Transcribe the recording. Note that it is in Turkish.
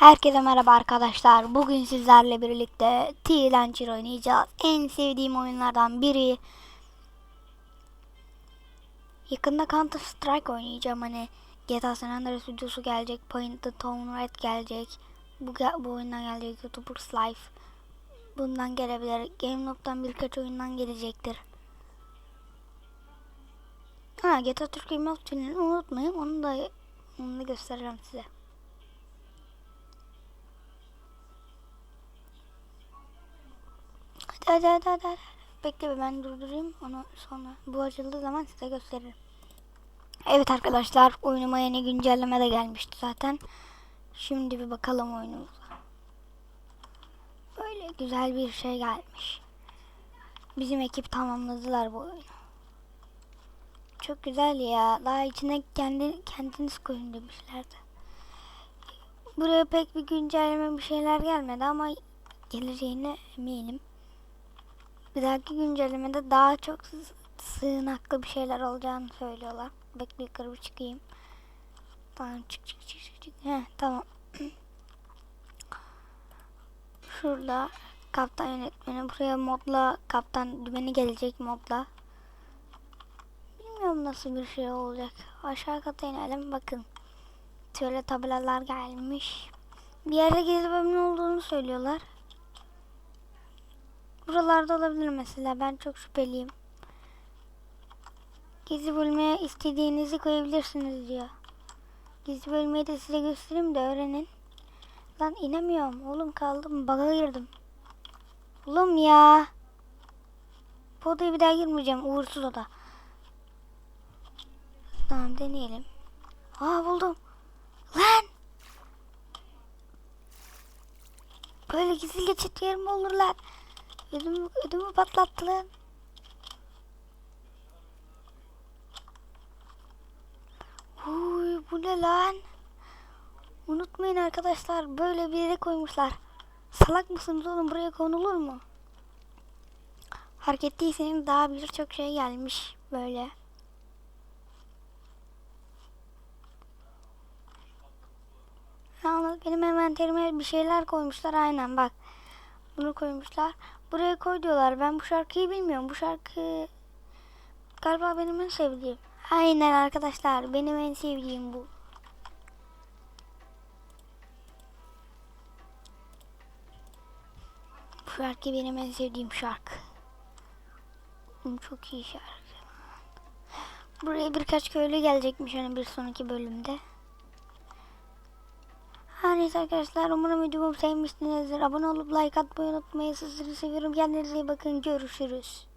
Herkese merhaba arkadaşlar. Bugün sizlerle birlikte T-Launcher oynayacağız. En sevdiğim oyunlardan biri. Yakında Counter Strike oynayacağım. Hani GTA San Andreas videosu gelecek. Painted Town Red gelecek. Bu, bu oyundan gelecek. YouTubers Life. Bundan gelebilir. GameLob'dan birkaç oyundan gelecektir. Ha GTA Türk Game of Thrones'u unutmayın. Onu da, onu da göstereceğim size. Hadi hadi hadi hadi. Bekle bir ben durdurayım onu sonra. Bu açıldığı zaman size gösteririm. Evet arkadaşlar oyunuma yeni güncelleme de gelmişti zaten. Şimdi bir bakalım oyunumuza. Böyle güzel bir şey gelmiş. Bizim ekip tamamladılar bu oyunu. Çok güzel ya. Daha içine kendi kendiniz koyun demişlerdi. Buraya pek bir güncelleme bir şeyler gelmedi ama geleceğine eminim. Bir dahaki güncellemede daha çok sı- sığınaklı bir şeyler olacağını söylüyorlar. Bekle yukarı çıkayım. Tamam çık çık çık çık. çık. Heh, tamam. Şurada kaptan yönetmeni buraya modla kaptan dümeni gelecek modla. Bilmiyorum nasıl bir şey olacak. Aşağı kata inelim bakın. Şöyle tabelalar gelmiş. Bir yerde gezi bölümü olduğunu söylüyorlar. Buralarda olabilir mesela. Ben çok şüpheliyim. Gizli bölmeye istediğinizi koyabilirsiniz diyor. Gizli bölmeyi de size göstereyim de öğrenin. Lan inemiyorum. Oğlum kaldım. Baga girdim. Oğlum ya. Bu odaya bir daha girmeyeceğim. Uğursuz oda. Tamam deneyelim. Aa buldum. Lan. Böyle gizli geçit yer mi olur lan? Ödümü, ödümü patlattı lan. Uy bu ne lan? Unutmayın arkadaşlar böyle bir yere koymuşlar. Salak mısınız oğlum buraya konulur mu? Fark ettiyseniz daha birçok şey gelmiş böyle. Yalnız benim envanterime bir şeyler koymuşlar aynen bak. Bunu koymuşlar. Buraya koy diyorlar. Ben bu şarkıyı bilmiyorum. Bu şarkı galiba benim en sevdiğim. Aynen arkadaşlar. Benim en sevdiğim bu. Bu şarkı benim en sevdiğim şarkı. Çok iyi şarkı. Buraya birkaç köylü gelecekmiş hani bir sonraki bölümde. Her neyse arkadaşlar umarım videomu sevmişsinizdir. Abone olup like atmayı unutmayın. Sizleri seviyorum. Kendinize iyi bakın. Görüşürüz.